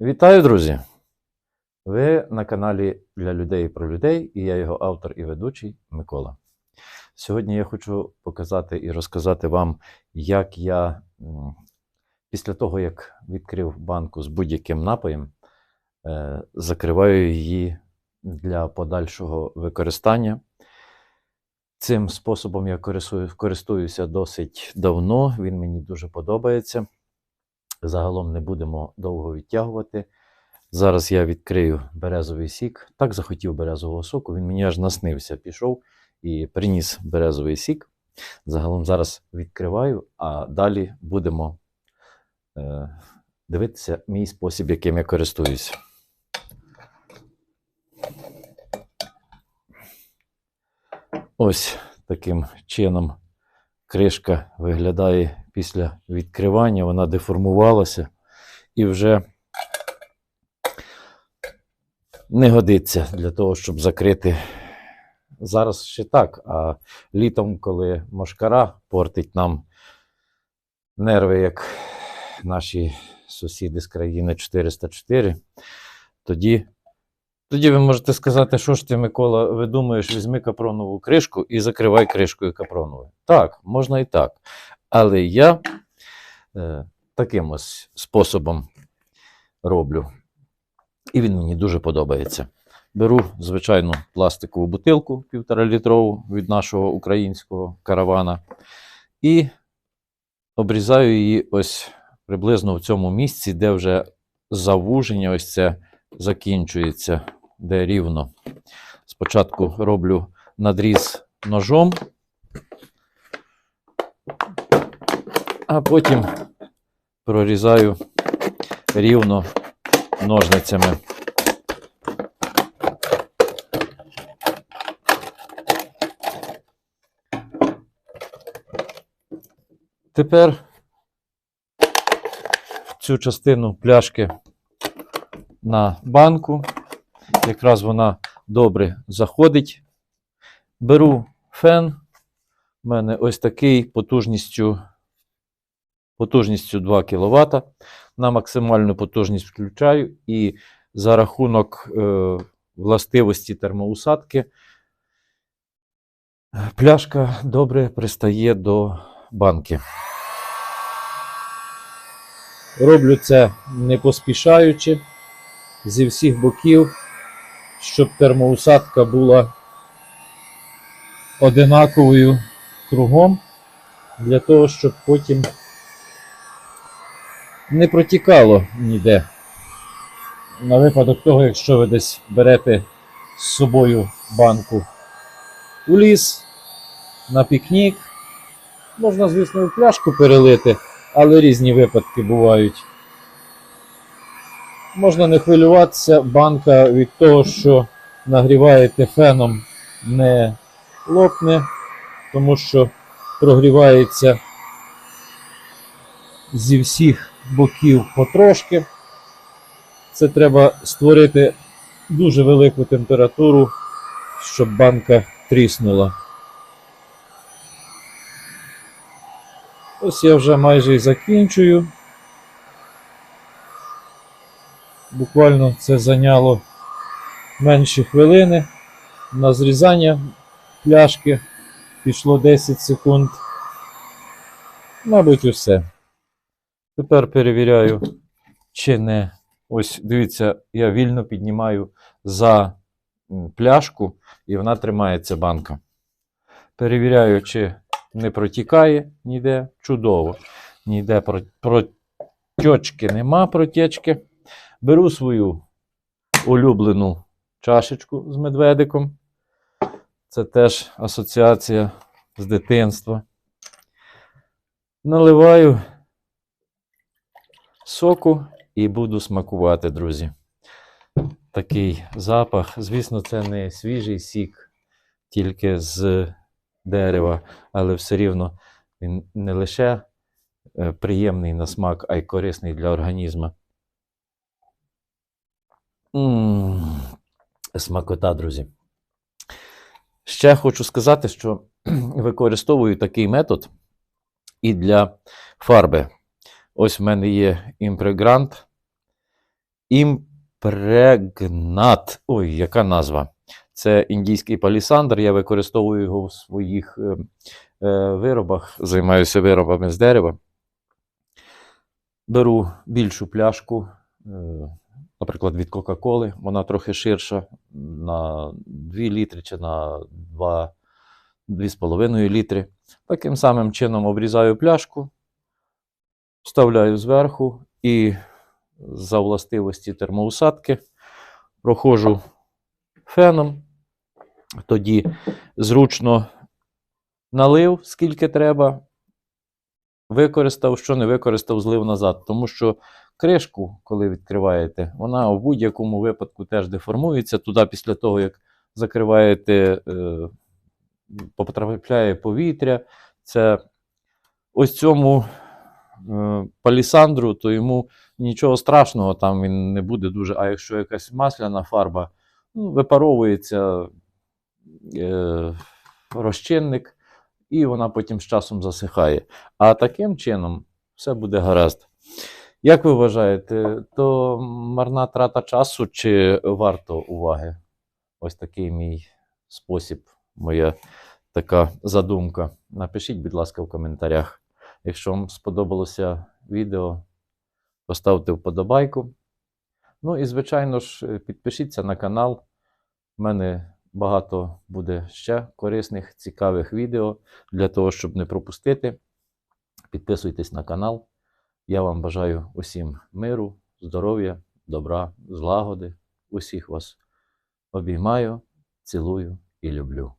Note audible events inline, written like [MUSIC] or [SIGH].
Вітаю, друзі! Ви на каналі для людей про людей, і я його автор і ведучий Микола. Сьогодні я хочу показати і розказати вам, як я після того, як відкрив банку з будь-яким напоєм, е, закриваю її для подальшого використання. Цим способом я користуюся досить давно, він мені дуже подобається. Загалом не будемо довго відтягувати. Зараз я відкрию березовий сік. Так захотів березового соку, він мені аж наснився. Пішов і приніс березовий сік. Загалом зараз відкриваю, а далі будемо е, дивитися мій спосіб, яким я користуюся. Ось таким чином кришка виглядає після відкривання, вона деформувалася і вже не годиться для того, щоб закрити. Зараз ще так, а літом, коли мошкара портить нам нерви, як наші сусіди з країни 404, тоді, тоді ви можете сказати, що ж ти, Микола, видумуєш, візьми капронову кришку і закривай кришкою капроновою. Так, можна і так. Але я е, таким ось способом роблю. І він мені дуже подобається. Беру звичайну пластикову бутилку півторалітрову від нашого українського каравана і обрізаю її ось приблизно в цьому місці, де вже завуження ось це закінчується, де рівно. Спочатку роблю надріз ножом, а потім прорізаю рівно ножницями. Тепер цю частину пляшки на банку. Якраз вона добре заходить. Беру фен. У мене ось такий потужністю, потужністю 2 кВт. На максимальну потужність включаю і за рахунок е, властивості термоусадки пляшка добре пристає до банки. Роблю це не поспішаючи зі всіх боків, щоб термоусадка була одинаковою кругом, для того, щоб потім не протікало ніде. На випадок того, якщо ви десь берете з собою банку у ліс, на пікнік, можна, звісно, в пляшку перелити, але різні випадки бувають. Можна не хвилюватися, банка від того, що нагріваєте феном, не лопне, тому що прогрівається зі всіх боків потрошки. Це треба створити дуже велику температуру, щоб банка тріснула. Ось я вже майже і закінчую. Буквально це зайняло менші хвилини. На зрізання пляшки пішло 10 секунд. Мабуть, усе. Тепер перевіряю, чи не. Ось дивіться, я вільно піднімаю за пляшку, і вона тримається банка. Перевіряю, чи не протікає ніде. Чудово. Ніде про- протічки нема протічки. Беру свою улюблену чашечку з медведиком. Це теж асоціація з дитинства. Наливаю соку і буду смакувати, друзі. Такий запах. Звісно, це не свіжий сік, тільки з дерева, але все рівно він не лише е, приємний на смак, а й корисний для організму. Смакота, друзі. Ще хочу сказати, що [CLEARS THROAT] використовую такий метод і для фарби. Ось в мене є імпрегрант, імпрегнат. Ой, яка назва? Це індійський палісандр. Я використовую його в своїх е, е, виробах, займаюся виробами з дерева. Беру більшу пляшку, е, наприклад, від Кока-Коли, вона трохи ширша на 2 літри чи на 2, 2,5 літри. Таким самим чином обрізаю пляшку, вставляю зверху і за властивості термоусадки проходжу феном. Тоді зручно налив, скільки треба, використав, що не використав, злив назад. Тому що кришку, коли відкриваєте, вона в будь-якому випадку теж деформується. Туди після того, як закриваєте, е, потрапляє повітря. Це ось цьому палісандру, то йому нічого страшного, там він не буде дуже. А якщо якась масляна фарба, ну, випаровується е, розчинник, і вона потім з часом засихає. А таким чином все буде гаразд. Як ви вважаєте, то марна трата часу чи варто уваги? Ось такий мій спосіб, моя така задумка. Напишіть, будь ласка, в коментарях. Якщо вам сподобалося відео, поставте вподобайку. Ну і, звичайно ж, підпишіться на канал. У мене багато буде ще корисних, цікавих відео для того, щоб не пропустити. Підписуйтесь на канал. Я вам бажаю усім миру, здоров'я, добра, злагоди. Усіх вас обіймаю, цілую і люблю.